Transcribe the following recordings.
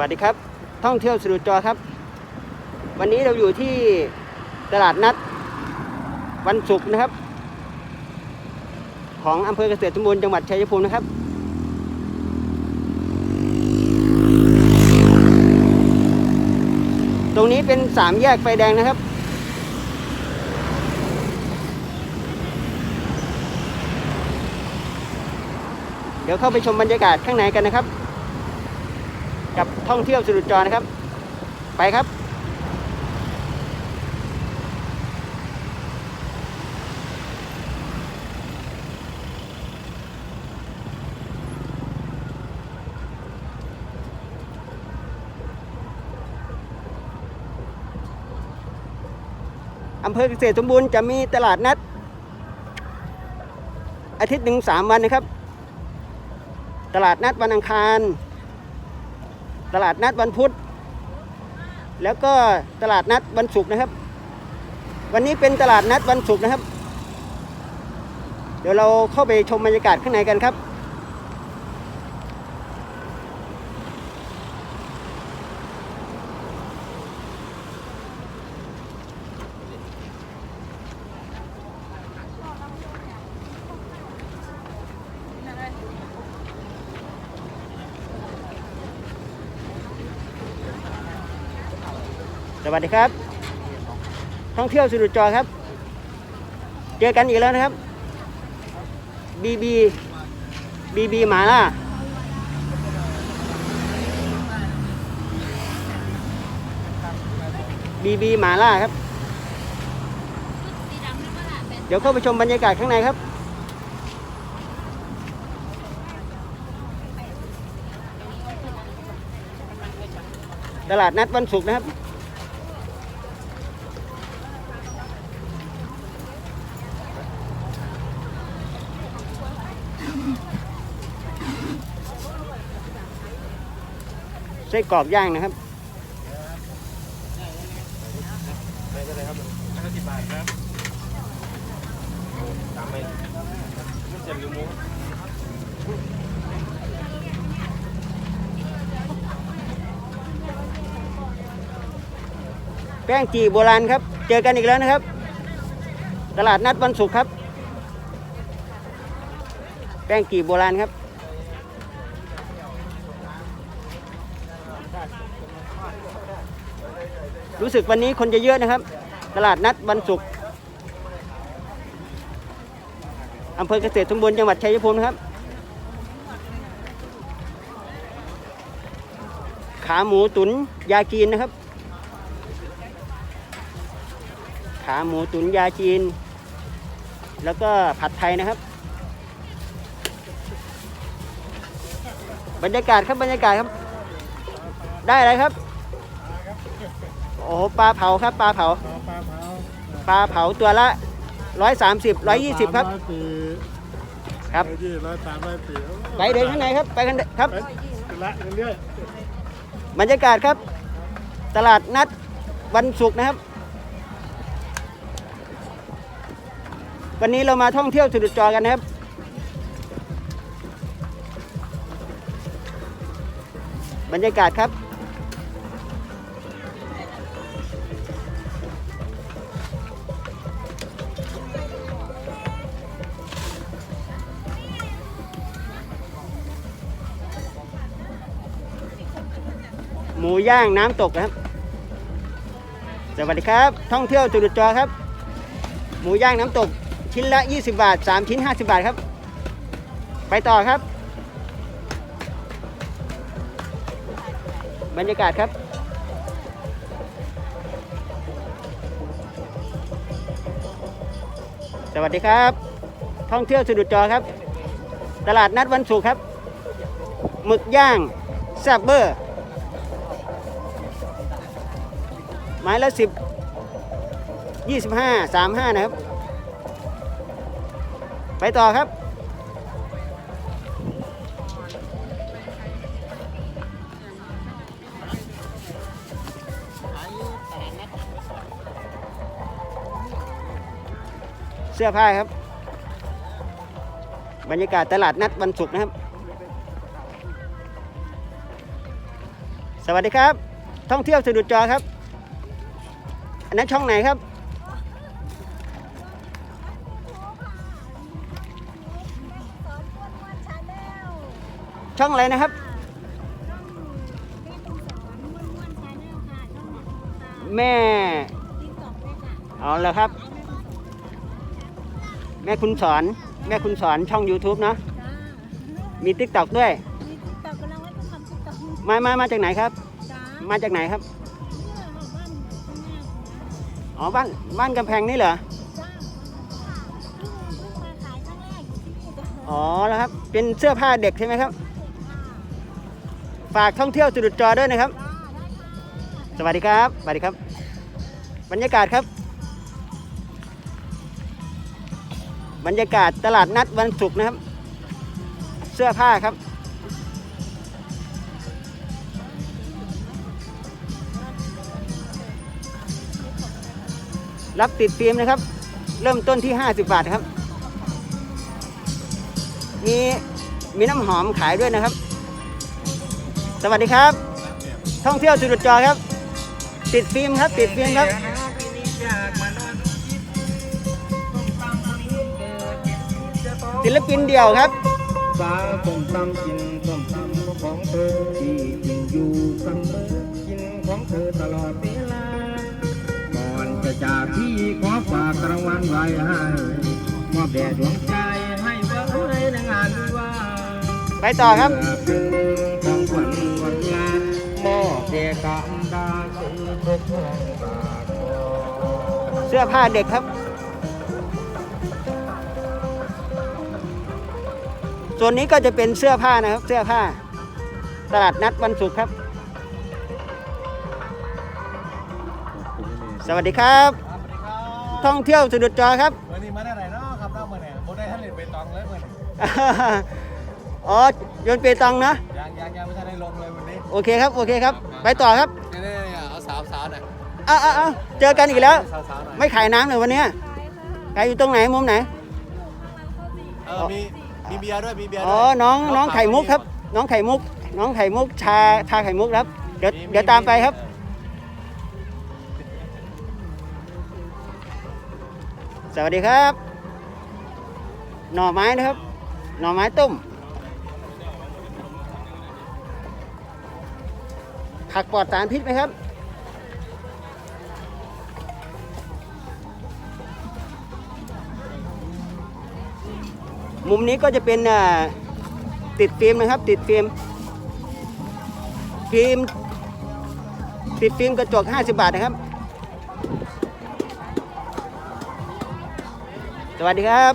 วัสดีครับ ท่องเที่ยวสะดุดจอครับ วันนี้เราอยู่ที่ตลาดนัดวันศุกร์นะครับ ของอำเภอเกษตรสมบูรณ์จังหวัดชัยภูมินะครับ ตรงนี้เป็นสามแยกไฟแดงนะครับเดี๋ยวเข้าไปชมบรรยากาศข้างในกันนะครับ กับท่องเที่ยวสะดุดจอนะครับ ไปครับอำเภอเกษตรสมบูรณ์จะมีตลาดนัด อาทิตย์หนึ่งสามวันนะครับ ตลาดนัดวันอังคาร ตลาดนัดวันพุธ แล้วก็ตลาดนัดวันศุกร์นะครับ วันนี้เป็นตลาดนัดวันศุกร์นะครับ เดี๋ยวเราเข้าไปชมบรรยากาศข้างในกันครับ สวัสดีครับ ท่องเที่ยวสุดจอครับ เจอกันอีกแล้วนะครับบีบีบีบีหมาล่าบีบีหมาล่าครับ เดี๋ยวเข้าไปชมบรรยากาศข้างในครับตลาดนัดวันศุกร์นะครับ ส้กรอกย่างนะครับไม่ก็เลยครับไม่ก็สิบบาทครับตามไปมุ้งเจ็ดหรือหมูแป้งจีโบราณครับ เจอกันอีกแล้วนะครับ ตลาดนัดวันศุกร์ครับ แป้งจีโบราณครับ รู้สึกวันนี้คนจะเยอะนะครับ ตลาดนัดวันศุกร์อำเภอเกษตรสมบูรณ์จังหวัดชัยภูมินะครับ ขาหมูตุ๋นยาจีนนะครับ ขาหมูตุ๋นยาจีน แล้วก็ผัดไทยนะครับ บรรยากาศครับบรรยากาศครับ ได้อะไรครับ โอ้โหปลาเผาครับปลาเผาปลาเผาปลาเผาตัวละร้อยสามสิบร้อยยี่สิบครับร้อยสี่ครับร้อยยี่ร้อยสามร้อยสี่ไปเดินข้างในครับไปกันครับ ไปละเรื่อยบรรยากาศครับ ตลาดนัดวันศุกร์นะครับ วันนี้เรามาท่องเที่ยวสุดจอกันนะครับ บรรยากาศครับ ย่างน้ำตกนะครับ สวัสดีครับ ท่องเที่ยวจุดจอครับ หมูย่างน้ำตกชิ้นละ 20 บาท 3 ชิ้น 50 บาทครับ ไปต่อครับ บรรยากาศครับ สวัสดีครับ ท่องเที่ยวสะดุดจอครับ ตลาดนัดวันศุกร์ครับหมึกย่างแซบเบอร์ ไม้ละสิบยี่สิบห้าสามห้านะครับ ไปต่อครับ เสื้อผ้าครับ บรรยากาศตลาดนัดวันศุกร์นะครับ สวัสดีครับ ท่องเที่ยวสะดุดจอครับ นนั้นช่องไหนครับสอนม้วนม้วนชาแนลช่องอะไรนะครับ แม่คุณสอนม้วนม้วนชาแนลค่ะช่องไหนค่ะแม่ติ๊กต็อกด้วยค่ะเอาละครับ แม่คุณสอน แม่คุณสอนช่อง YouTube เนาะจ้ามี t ิ k t o k ด้วยมีติ๊กต็อกกำลังว่าจะทำติ๊กต็อกมามามาจากไหนครับจ้ามาจากไหนครับ องนะอ๋อบ้านบ้านกำแพงนี่เหรอ จ้าเพิ่งเพิ่งมาขายครั้งแรกอยู่ที่นี่จ้าอ๋อแล้วครับ เป็นเสื้อผ้าเด็กใช่ไหมครับค่ะฝากท่องเที่ยวสะดุดจอด้วยนะครับ จ้าได้ค่ะสวัสดีครับสวัสดีครับ บรรยากาศครับ บรรยากาศตลาดนัดวันศุกร์นะครับ เสื้อผ้าครับ รับติดฟิล์มนะครับ เริ่มต้นที่ 50 บาทครับ มีมีน้ำหอมขายด้วยนะครับ สวัสดีครับ ท่องเที่ยวสุดจอครับ ติดฟิล์มครับ ติดฟิล์มครับ ศิลปินเดี่ยวครับสาส้มตำกินส้มตำของเธอที่กินอยู่เสมอกินของเธอตลอดเวลาก่อน จะจากพี่ขอฝากรางวัลไว้ให้มอบแด่ดวงใจให้ไว้ในงานวิวาห์ไปต่อครับเพื่อเป็นของขวัญวันงานมอบแด่กำดาสีเพชรทองบาททองเสื้อผ้าเด็กครับ ส่วนนี้ก็จะเป็นเสื้อผ้านะครับ เสื้อผ้า ตลาดนัดวันศุกร์ครับ สวัสดีครับ สวัสดีครับ ท่องเที่ยวสะดุดจอครับวันนี้มาได้ไหนเนาะครับเนาะมื่อเนี่ยโบได้ท่านเล่นไปตองเลยมื่อเนี่ยอ๋อโยนเปตองนะยังยังยังไม่ทันได้ลงเลยวันนี้ โอเคครับ โอเคครับ ไปต่อครับเนี่ยเนี่ยเนี่ยเอาสาวสาวหน่อยอ้าวอ้าวอ้าวเจอกันอีกแล้ว สาวสาวหน่อยไม่ขายน้ำเลยวันเนี้ยขายค่ะขายอยู่ตรงไหนมุมไหน เออมีมีเบียร์ด้วยมีเบียร์อ๋ด้อวยน้องน้องไข่มุกครับ น้องไข่มุก น้องไข่มุกชาชาไข่มุกครับ เดี๋ยวเดี๋ยวตามไปครับ สวัสดีครับ หน่อไม้นะครับ หน่อไม้ต้มผักปลอดสารพิษไหมครับ มุมนี้ก็จะเป็นติดฟิล์มนะครับ ติดฟิล์มฟิล์มติดฟิล์มกระจก 50 บาทนะครับ สวัสดีครับ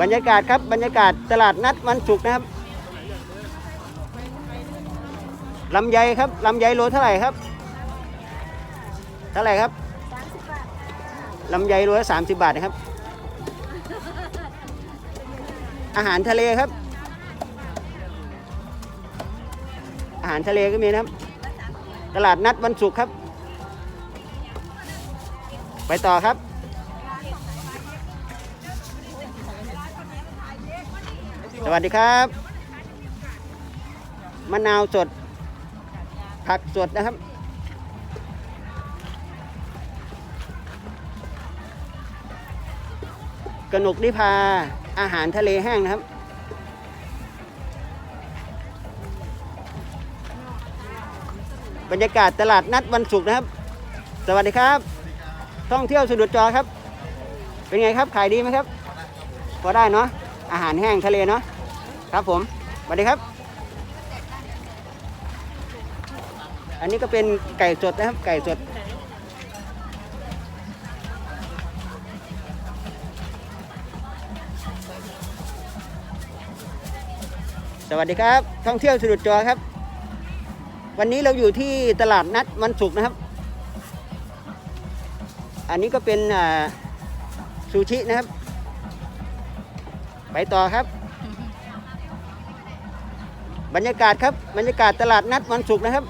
บรรยากาศครับบรรยากาศตลาดนัดวันศุกร์นะครับลำไยครับลำไยโลเท่าไหร่ครับเท่าไหร่ครับสามสิบบาทลำไยโลละสามสิบบาทนะครับ อาหารทะเลครับ อาหารทะเลก็มีนะครับ ตลาดนัดวันศุกร์ครับ ไปต่อครับ สวัสดีครับ มะนาวสด ผักสดนะครับ กนกนิพาอาหารทะเลแห้งนะครับบรรยากาศตลาดนัดวันศุกร์นะครับ สวัสดีครับ ท่องเที่ยวสะดุดจอครับ เป็นไงครับขายดีไหมครับ พอได้เนาะอาหารแห้งทะเลเนาะครับผมสวัสดีครับ อันนี้ก็เป็นไก่สดนะครับ ไก่สดสวัสดีครับ ท่องเที่ยวสะดุดจอครับ วันนี้เราอยู่ที่ตลาดนัดวันศุกร์นะครับ อันนี้ก็เป็นซูชินะครับ ไปต่อครับ บรรยากาศครับ บรรยากาศตลาดนัดวันศุกร์นะครับ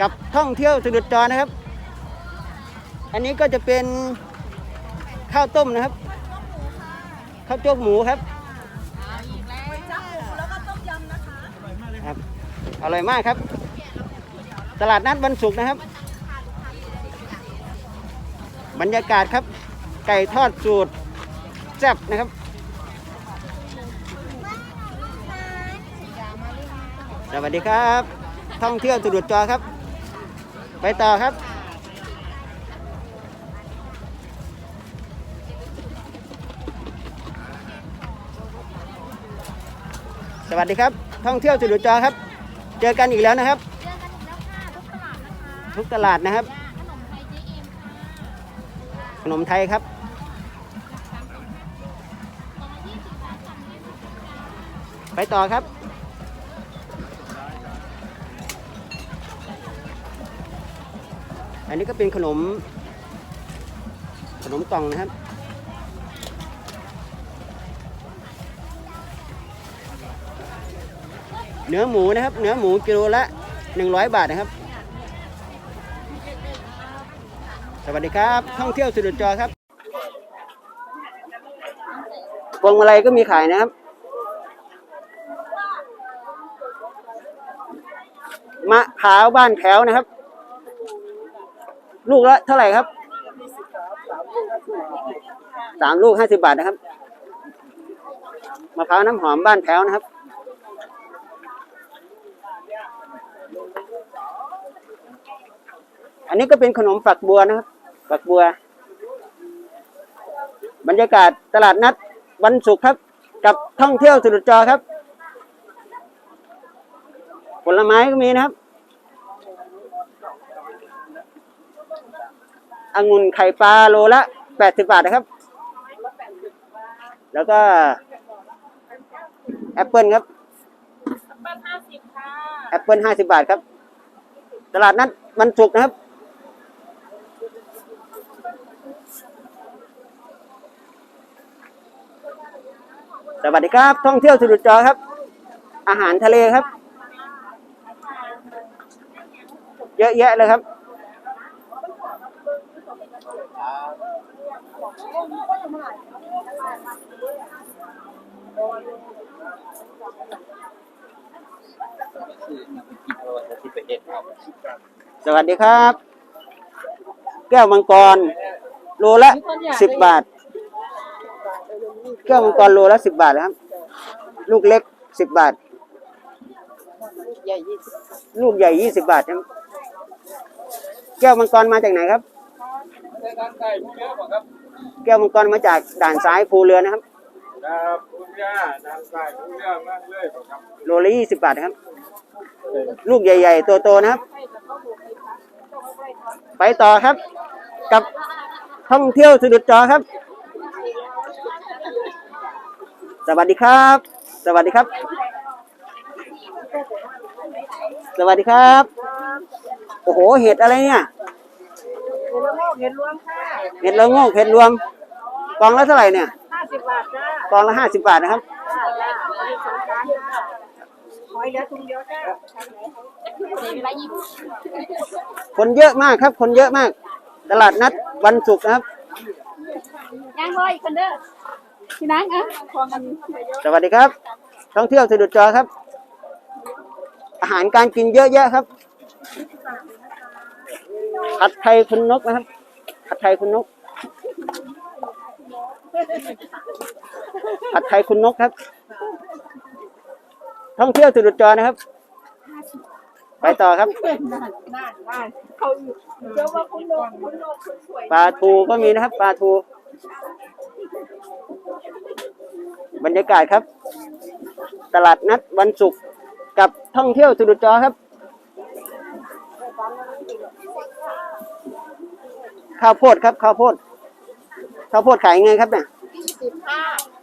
กับท่องเที่ยวสะดุดจอนะครับ อันนี้ก็จะเป็นข้าวต้มนะครับ ข้าวโจ๊กหมูครับก๋วยจั๊บหมูคะครับอร่อยมากครับ ตลาดนัดวันศุกร์นะครับ บรรยากาศครับ ไก่ทอดสูตรแซ่บนะครับสวัสดีครับ ท่องเที่ยวสุดุดจอครับ ไปต่อครับสวัสดีครับ ท่องเที่ยวสุดุดจอครับ เจอกันอีกแล้วนะครับเจอกันอีกแล้วค่ะทุกตลาดนะคะทุกตลาดนะครับ ขนมไทยเจ๊เอ็มค่ะขนมไทยครับ ไปต่อครับ อันนี้ก็เป็นขนม ขนมกล่องนะครับ เนื้อหมูนะครับ เนื้อหมูกิโลละ 100 บาทนะครับ สวัสดีครับ ท่องเที่ยวสุดจอครับพวงมาลัยก็มีขายนะครับ มะพร้าวบ้านแถวนะครับ ลูกละเท่าไหร่ครับสามลูกห้าสิบาทนะครับมะพร้าวน้ำหอมบ้านแถวนะครับ อันนี้ก็เป็นขนมฝักบัวนะครับ ฝักบัว บรรยากาศตลาดนัดวันศุกร์ครับ กับท่องเที่ยวสุดจอครับ ผลไม้ก็มีนะครับองุ่นไข่ปลาโลละแปดสิบาทนะครับ แล้วก็ แอปเปิลครับแป้งห้าสิบค่ะ แอปเปิลห้าสิบาทครับ ตลาดนัดวันศุกร์นะครับ สวัสดีครับ ท่องเที่ยวสุดจอครับ อาหารทะเลครับ เยอะแยะเลยครับ สวัสดีครับ แก้วมังกรโลละสิบบาท แก้วมังกรโลละสิบบาทนะครับ ลูกเล็กสิบบาทลูกใหญ่ยี่สิบบาทครับแก้วมังกรมาจากไหนครับแก้วมังกรมาจากด่านซ้ายภูเรือนะครับ ครับคุณย่าทางสายคุณย่ามากเลยครับโลละยี่สิบบาทนะครับ ลูกใหญ่ ๆ ตัวโตนะครับ ไปต่อครับ กับท่องเที่ยวสุดจอครับ สวัสดีครับ สวัสดีครับ สวัสดีครับ โอ้โห เห็ดอะไรเนี่ย เห็นรวมค่ะเห็ดละโงกเห็ดรวม กองละเท่าไหร่เนี่ยห้าสิบบาทจ้ากองละห้าสิบบาทนะครับคนเยอะมากครับ คนเยอะมาก ตลาดนัดวันศุกร์นะครับย่างรออีกคนเด้อ พี่นางอะควงกันสวัสดีครับ ท่องเที่ยวสะดุดจอครับ อาหารการกินเยอะแยะครับผัดไทยคุณนกนะครับผัดไทยคุณนกผัดไทยคุณนกครับ ท่องเที่ยวสะดุดจอนะครับ ไปต่อครับน่านน่านเขาเจ้าว่าคุณโลกคุณโลกคุณสวยปลาทูก็มีนะครับ ปลาทู บรรยากาศครับ ตลาดนัดวันศุกร์กับท่องเที่ยวสุดจอครับ ข้าวโพดครับข้าวโพดข้าวโพดขายยังไงครับเนี่ยสิบห้า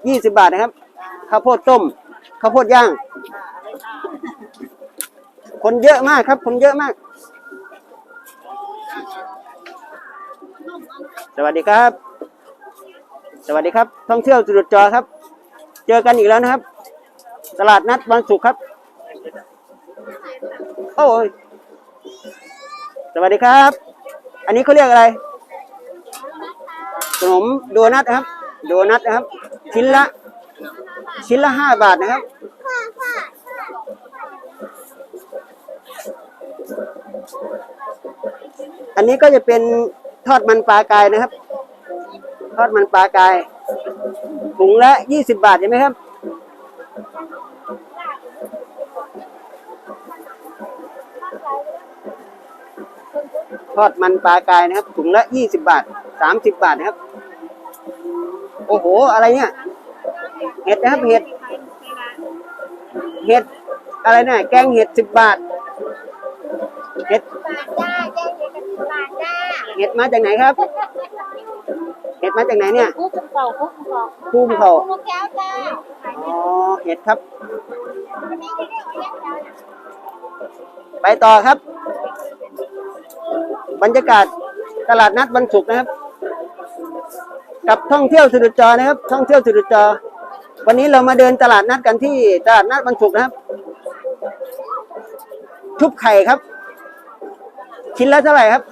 ยี่สิบบาทนะครับ ข้าวโพดต้ม ข้าวโพดย่าง คนเยอะมากครับ คนเยอะมาก สวัสดีครับ สวัสดีครับ ท่องเที่ยวจุดจอครับ เจอกันอีกแล้วนะครับ ตลาดนัดวันศุกร์ครับ โอ้ยสวัสดีครับ อันนี้เขาเรียกอะไร ขนมโดนัทครับ โดนัทนะครับ ชิ้นละ ชิ้นละห้าบาทนะครับ อันนี้ก็จะเป็นทอดมันปลากายนะครับ ทอดมันปลากายถุงละยี่สิบบาทใช่ไหมครับ ทอดมันปลากายนะครับ ถุงละยี่สิบบาทสามสิบบาทนะครับ โอ้โห อะไรเนี่ย เห็ดนะครับ เห็ด เห็ด อะไรเนี่ยแกงเห็ดสิบบาท เห็ดบาทจ้าแจ้งเอกสิบบาทจ้าเห็ดมาจากไหนครับ เห็ดมาจากไหนเนี่ยคุกเก่าคุกเก่าภูมิเขาคุกแก้วจ้าอ๋อ เห็ดครับวันนี้ที่เรียกว่าแยกแล้วนะไปต่อครับ บรรยากาศตลาดนัดวันศุกร์นะครับ กับท่องเที่ยวสุดจอนะครับ ท่องเที่ยวสุดจอ วันนี้เรามาเดินตลาดนัดกันที่ตลาดนัดวันศุกร์นะครับ ชุบไข่ครับ ชิ้นละเท่าไหร่ครับ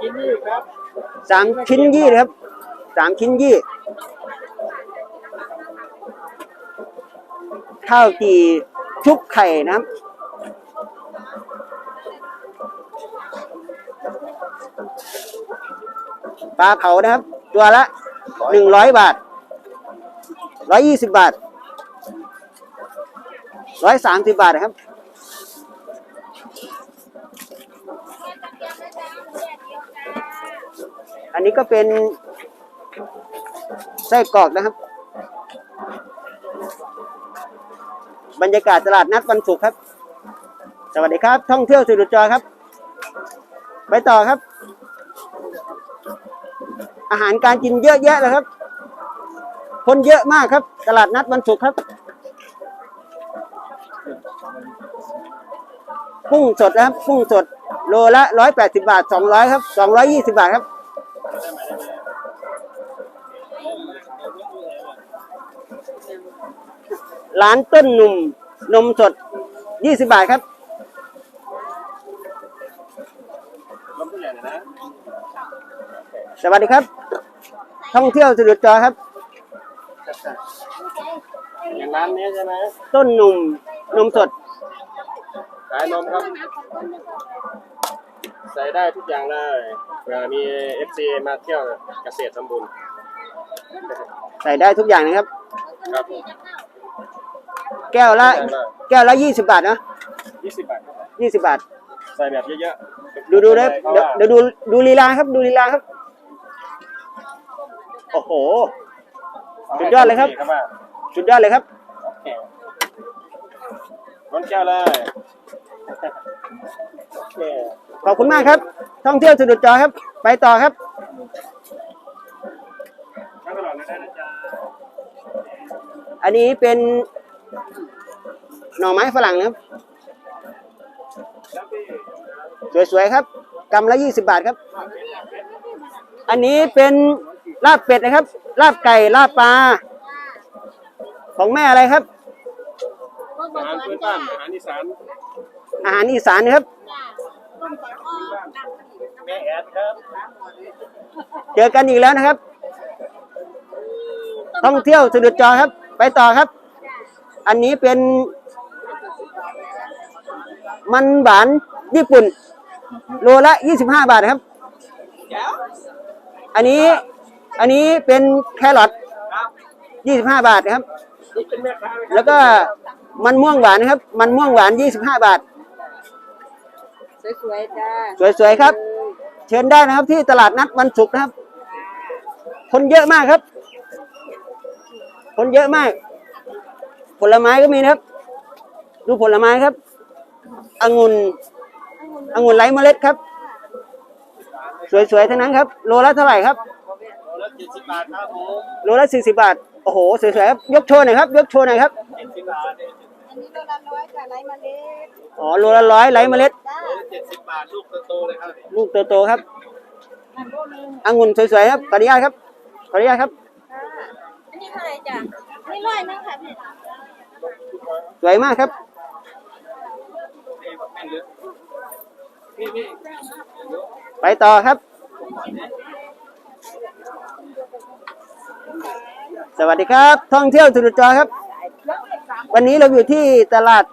กินนี่ครับ สามชิ้นยี่นะครับสามชิ้นยี่ข้าวจีชุบไข่นะครับปลาเผานะครับ ตัวละหนึ่งร้อยบาทร้อยยี่สิบบาทร้อยสามสิบบาทนะครับ อันนี้ก็เป็นไส้กรอกนะครับ บรรยากาศตลาดนัดวันศุกร์ครับ สวัสดีครับ ท่องเที่ยวสุดจอครับ ไปต่อครับ อาหารการกินเยอะแยะเลยครับ คนเยอะมากครับ ตลาดนัดวันศุกร์ครับกุ้งสดนะครับกุ้งสด โลละร้อยแปดสิบาทสองร้อยครับสองร้อยยี่สิบาทครับ ร้านต้นหนุ่ม นมสดยี่สิบาทครับลมผู้ใหญ่หน่อยนะสวัสดีครับ ท่องเที่ยวสุดจอครับ อย่างร้านนี้ใช่ไหมต้นหนุ่ม นมสด ขายนมครับ ใส่ได้ทุกอย่างเลยเผื่อมีเอฟซีมาเที่ยวเกษตรสมบูรณ์ ใส่ได้ทุกอย่างนะครับ ครับ แก้วละ แก้วละยี่สิบาทนะยี่สิบบาทครับยี่สิบาท ใส่แบบเยอะๆดูดูนะเพราะเดี๋ยวว่าเดี๋ยวดูดูลีลาครับ ดูลีลาครับ โอ้โห สุดยอดเลยครับครับว่าสุดยอดเลยครับร้อนแก้วเลยโอเคขอบคุณมากครับ ท่องเที่ยวสุดจอครับ ไปต่อครับนั่งตลอดเลยได้นะจ๊ะอันนี้เป็น หน่อไม้ฝรั่งนะครับ สวยๆครับกำละยี่สิบาทครับ อันนี้เป็นลาบเป็ดนะครับ ลาบไก่ลาบปลา ของแม่อะไรครับ อาหารพื้นบ้านอาหารอีสานอาหารอีสานนะครับ แม่แอดครับเจอกันอีกแล้วนะครับ ท่องเที่ยวสะดุดจอครับ ไปต่อครับ อันนี้เป็น มันหวานญี่ปุ่น โลละยี่สิบห้าบาทครับ อันนี้อันนี้เป็นแครอทยี่สิบห้าบาทนะครับนี่เป็นแม่ค้าไหมครับ แล้วก็มันม่วงหวานนะครับ มันม่วงหวานยี่สิบห้าบาท สวยๆจ้าสวยๆครับ เชิญได้นะครับที่ตลาดนัดวันศุกร์นะครับ คนเยอะมากครับ คนเยอะมาก ผลไม้ก็มีนะครับ ดูผลไม้ครับองุ่นองุ่นไร้เมล็ดครับ สวยๆทั้งนั้นครับ โลละเท่าไหร่ครับ โลละเจ็ดสิบบาทครับผมโลละสี่สิบาท โอ้โห สวยๆครับ ยกโชว์หน่อยครับ ยกโชว์หน่อยครับ เจ็ดสิบบาทอันนี้โลละร้อยจ้าไรมาเล็ดอ๋อ โลละร้อยไร้เมล็ด จ้าเจ็ดสิบบาทลูกโตๆเลยครับลูกโตๆครับ อันโลนึงองุ่นสวยๆครับ ขออนุญาตครับ ขออนุญาตครับค่ะอันนี้เท่าไหร่จ้านี่ร้อยนึงค่ะพี่ สวยมากครับไปต่อครับ สวัสดีครับ ท่องเที่ยวจุดจอครับ วันนี้เราอยู่ที่ตลาด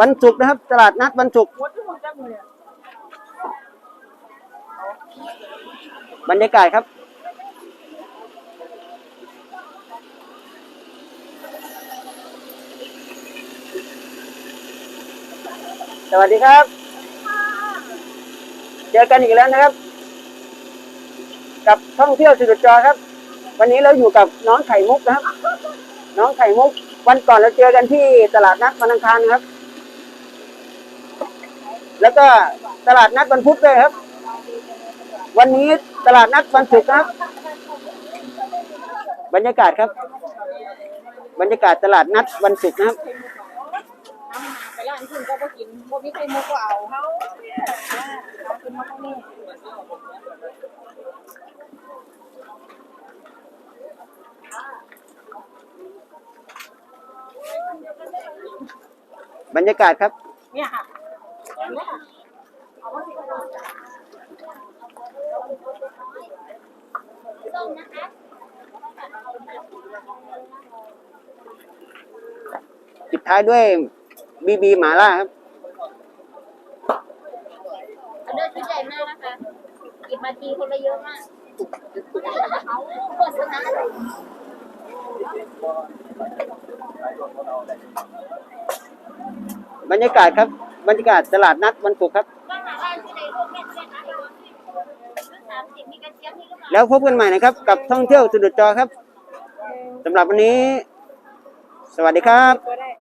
วันจุกร์นะครับ ตลาดนัดวันจุกร์บรรยากาศครับ สวัสดีครับ เจอกันอีกแล้วนะครับ กับท่องเที่ยวสุดจอครับ วันนี้เราอยู่กับน้องไข่มุกนะครับ น้องไข่มุก วันก่อนเราเจอกันที่ตลาดนัดวันอังคารครับ แล้วก็ตลาดนัดวันพุธด้วยครับ วันนี้ตลาดนัดวันศุกร์ครับ บรรยากาศครับ บรรยากาศตลาดนัดวันศุกร์นะครับ ร้านคุณก็บ่กินบ่มีใครมุกก็เอาเขาคุณมาตรงนี้บรรยากาศครับ เนี่ยค่ะปิดท้ายด้วย บีบีหมาล่าครับออเดอร์ชุดใหญ่มากนะคะหยิบมาทีคนละเยอะมากเอาโฆษณาเลยบรรยากาศครับ บรรยากาศตลาดนัดวันศุกร์ครับว่าหาร้านที่ไหนพวกแม่แม่นะสามสิบมีกระเจี๊ยบนี่ก็มา แล้วพบกันใหม่นะครับ กับท่องเที่ยวสุดจอครับสำหรับวันนี้ สวัสดีครับก็ได้